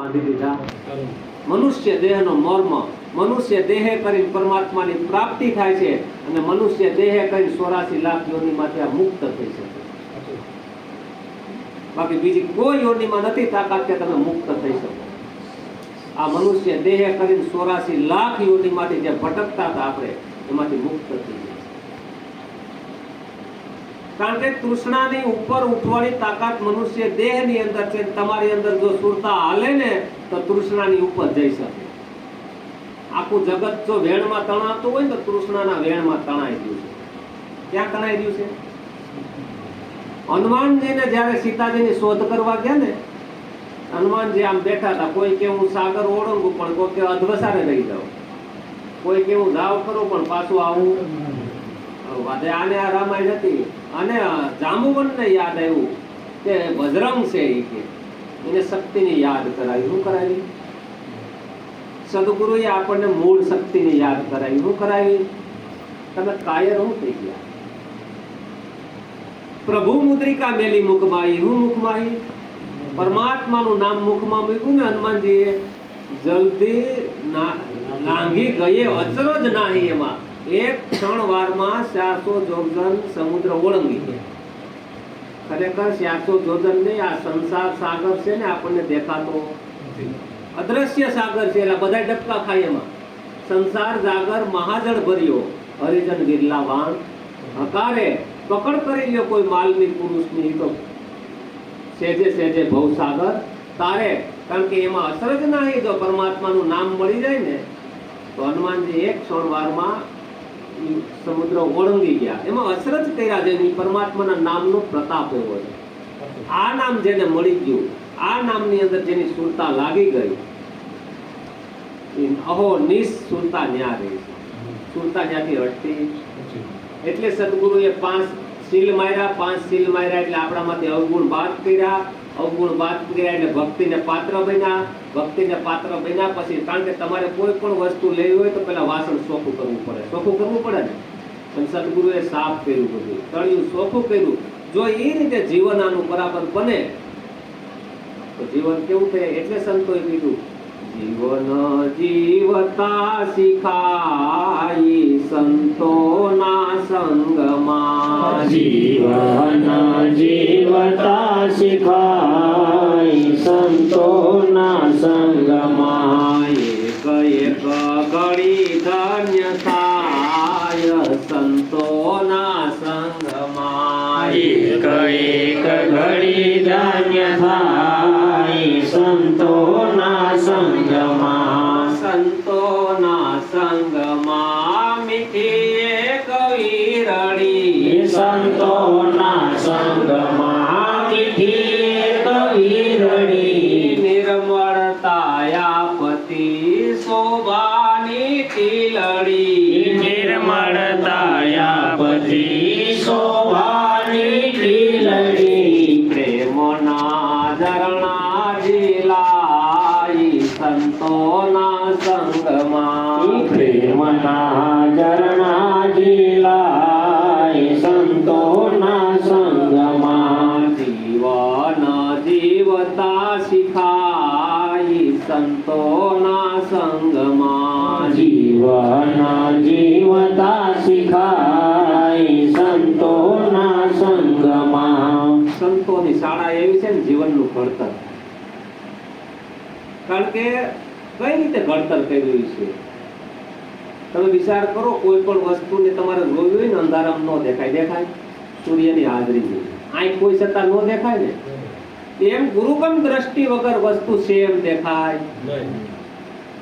બાંધી દીધા. મનુષ્ય દેહનો મર્મ, મનુષ્ય દેહે કરીને પરમાત્માની પ્રાપ્તિ થાય છે અને મનુષ્ય દેહે કરીને ચોરાસી લાખ યોનિમાંથી આ મુક્ત થઈ શકે. બાકી બીજી કોઈ યોનીમાં નથી તાકાત કે તમે મુક્ત થઈ શકો. આ મનુષ્ય દેહે કરીને સોરાસી લાખ યોનીમાંથી જે ભટકતા હતા આપણે, એમાંથી મુક્ત થઈ કારણ કે તૃષ્ણાની ઉપર ઉઠવાની તાકાત મનુષ્ય દેહની અંદર છે, તમારી અંદર જો સુરતા હાલે ને, તો તૃષ્ણાની ઉપર જઈ શકે. આખું જગત જો વેણમાં તણાતું હોય ને, તો તૃષ્ણાના વેણમાં તણાઈ ગયું છે. ક્યાં તણાઈ ગયું છે? હનુમાનજીને જ્યારે સીતાજીની શોધ કરવા ગયા ને, હનુમાનજી આમ બેઠા હતા, કોઈ કે હું સાગર ઓળંગું, પણ કોઈ કે અધવસારે રહી જાઉં. કોઈ કે હું જાવ કરું, પણ પાછું આવું વાદે આને આ રામાયણ હતી. અને જાંબુવનને યાદ આવ્યું કે બજરંગ છે એ કે. એને શક્તિને યાદ કરાવી. શું કરાવી? સદગુરુએ આપણને મૂળ શક્તિને યાદ કરાવી. શું કરાવી? તમે કાયર હું થઈ ગયા. પ્રભુ મુદ્રિકા મેલી મુખમાઈ હું મુખમાઈ પરમાત્માનું નામ મુખમાં મૂક્યું ને હનુમાનજીએ. જલ્દી લાંઘી ગયે. જ નાહી એમાં. એક ક્ષણ વારમાં ચારસો જોગજન સમુદ્ર ઓળંગી ગયા. ખરેખર ચારસો જોગજન ને આ સંસાર સાગર છે ને આપણને દેખાતો અદ્રશ્ય સાગર છે એટલે બધા ડબકા ખાય એમાં. સંસાર જાગર મહાજળ ભર્યો, હરિજન વિરલા વાણ હકારે પકડ કરી લ્યો કોઈ માલની પુરુષની તો. સેજે સેજે ભવસાગર તારે, કારણ કે એમાં અસર જ નહીં જો પરમાત્માનું નામ મળી જાય ને, તો હનુમાનજી એક ક્ષણ વારમાં સમુદ્ર ઓળંગી ગયા. એમાં અસર જ કર્યા ઈ પરમાત્માના નામનો પ્રતાપ એવો આ નામ જેને મળી ગયું આ નામની અંદર જેની સુરતા લાગી ગઈ અહો નિસ સુરતા ન્યા રહી સુરતા જ્યાંથી હટતી? એટલે સદગુરુએ પાંચ સીલ માર્યા, પાંચ સીલ માર્યા એટલે આપણામાંથી અવગુણ બાદ કર્યા. અવગુણ બાદ કર્યા એટલે ભક્તિને પાત્ર બન્યા. ભક્તિને પાત્ર બન્યા પછી કારણ કે તમારે કોઈ પણ વસ્તુ લેવી હોય તો પેલા વાસણ ચોખ્ખું કરવું પડે. ચોખ્ખું કરવું પડે ને? પણ સદગુરુએ સાફ કર્યું બધું. તળિયું ચોખ્ખું કર્યું. જો એ રીતે જીવન આનું બરાબર બને, તો જીવન કેવું થાય? એટલે સંતોએ કીધું, જીવન જીવતા શીખાઈ સંતોના સંગમાં જીવન જીવતા શીખાય સંતોના સંગમાં એક ઘડી ધન્ય થાય સંતોના સંગમાં એક ઘડી ધન્ય થાય સંતોના સંગમાં પ્રેમના ઝરણા ઝીલાઈ સંતોના સંગમાં પ્રેમના ઝરણા ઝીલાય સંતોના સંગમાં જીવન જીવતા શીખાઈ સંતોના સંગમાં ઘડતર કારણ કે કઈ રીતે ઘડતર કર્યું છે? તમે વિચાર કરો, કોઈ પણ વસ્તુને તમારે જોવી હોય ને, અંધારામાં ન દેખાય. દેખાય? સૂર્યની હાજરી આંખ કોઈ છતાં ન દેખાય ને? એમ ગુરુગમ દ્રષ્ટિ વગર વસ્તુ સેમ દેખાય.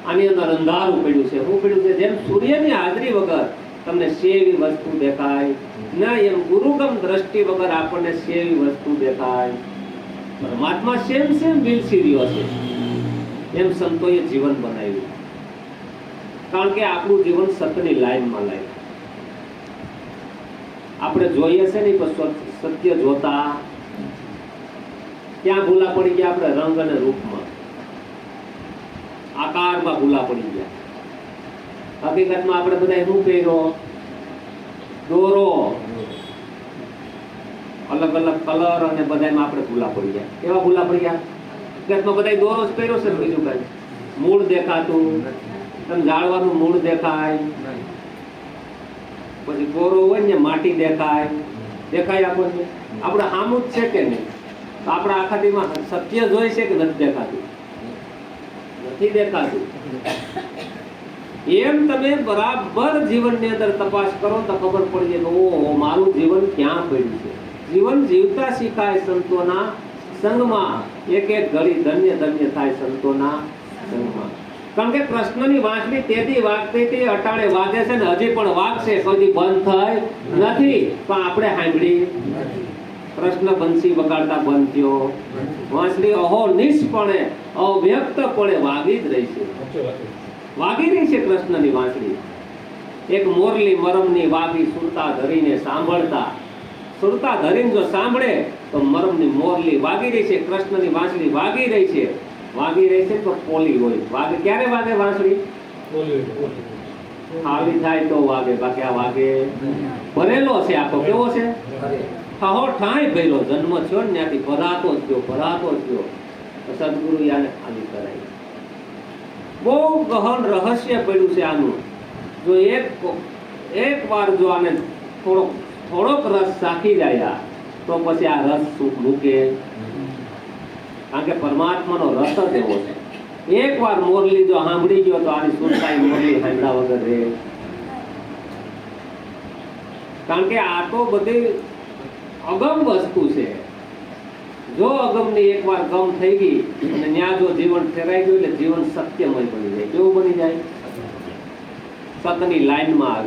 આની અંદર અંધારું પડ્યું છે. શું પડ્યું છે? જેમ સૂર્યની હાજરી વગર તમને સેવી વસ્તુ દેખાય, ના એમ ગુરુગમ દ્રષ્ટિ વગર આપણને સેવી વસ્તુ દેખાય. પરમાત્મા સેમ સેમ વિલસી રહ્યો છે. એમ સંતોએ જીવન બનાવ્યું. કારણ કે આપણું જીવન સત્યની લાઈનમાં લાવ્યું આપણે જોઈએ છે ને સત્ય જોતા ક્યાં ભૂલા પડી ગયા આપણે રંગ અને રૂપમાં. આકારમાં ભૂલા પડી ગયા. હકીકતમાં આપણે બધા શું પહેર્યો? દોરો. અલગ અલગ કલર અને બધામાં આપણે ભૂલા પડી ગયા. કેવા ભૂલા પડી ગયા? તો બધા દોરો જ પહેર્યો છે બીજું કઈ? મૂળ દેખાતું. તમે ઝાડવાનું મૂળ દેખાય. પછી કોરો હોય ને માટી દેખાય. દેખાય આપણને? આપણે આમું જ છે કે નહીં? તો આપણા આખાતીમાં સત્ય જોઈ છે કે નથી દેખાતું? નથી દેખાતું. એમ તમે બરાબર જીવનની અંદર તપાસ કરો તો ખબર પડી જાય કે ઓહો મારું જીવન ક્યાં પડ્યું છે? જીવન જીવતા શીખાય સંતોના સંગમાં. એક એક ઘડી ધન્ય ધન્ય થાય સંતોના સંગમાં. કારણ કે કૃષ્ણની વાંસળી તેથી વાગતી હતી અટાણે વાગે છે ને હજી પણ વાગશે કદી બંધ થઈ નથી. પણ આપણે સાંભળી કૃષ્ણ બંસી વગાડતા બંધ થયો. વાંસળી અહોનિશપણે અવ્યક્તપણે વાગી જ રહી છે. વાગી રહી છે કૃષ્ણની વાંસળી એક મોરલી મરમની વાગી સુરતા ધરીને સાંભળતા સુરતા ધરીને જો સાંભળે તો મરમની મોરલી વાગી રહી છે કૃષ્ણની વાંસળી વાગી રહી છે. વાગી રહી છે તો પોલી હોય. વાગે ક્યારે વાગે વાંસળી? ખાલી થાય તો વાગે બાકી આ વાગે ભરેલો છે આખો કેવો છે? ઠાહો ઠાય ભરેલો જન્મ થયો ને ત્યાંથી ભરાતો જ થયો ભરાતો જ થયો સદગુરુ યાને ખાલી કરાય બહુ ગહન રહસ્ય પડ્યું છે આનું. જો એક એક વાર જો આને થોડોક થોડોક રસ સાખી જાય. તો પછી આ રસ સુખ મૂકે કારણ કે પરમાત્માનો રસ જ એવો છે. એક વાર મોરલી જો સાંભળી ગયો, તો આની સુરતાઈ મોરલી સાંભળા વગર રહે. કારણ કે આ તો બધી અગમ વસ્તુ છે. જો અગમની એકવાર ગમ થઈ ગઈ, અને ત્યાં જો જીવન ફેરાઈ ગયું, એટલે જીવન સત્યમય બની જાય. કેવું બની જાય? સતની લાઈનમાં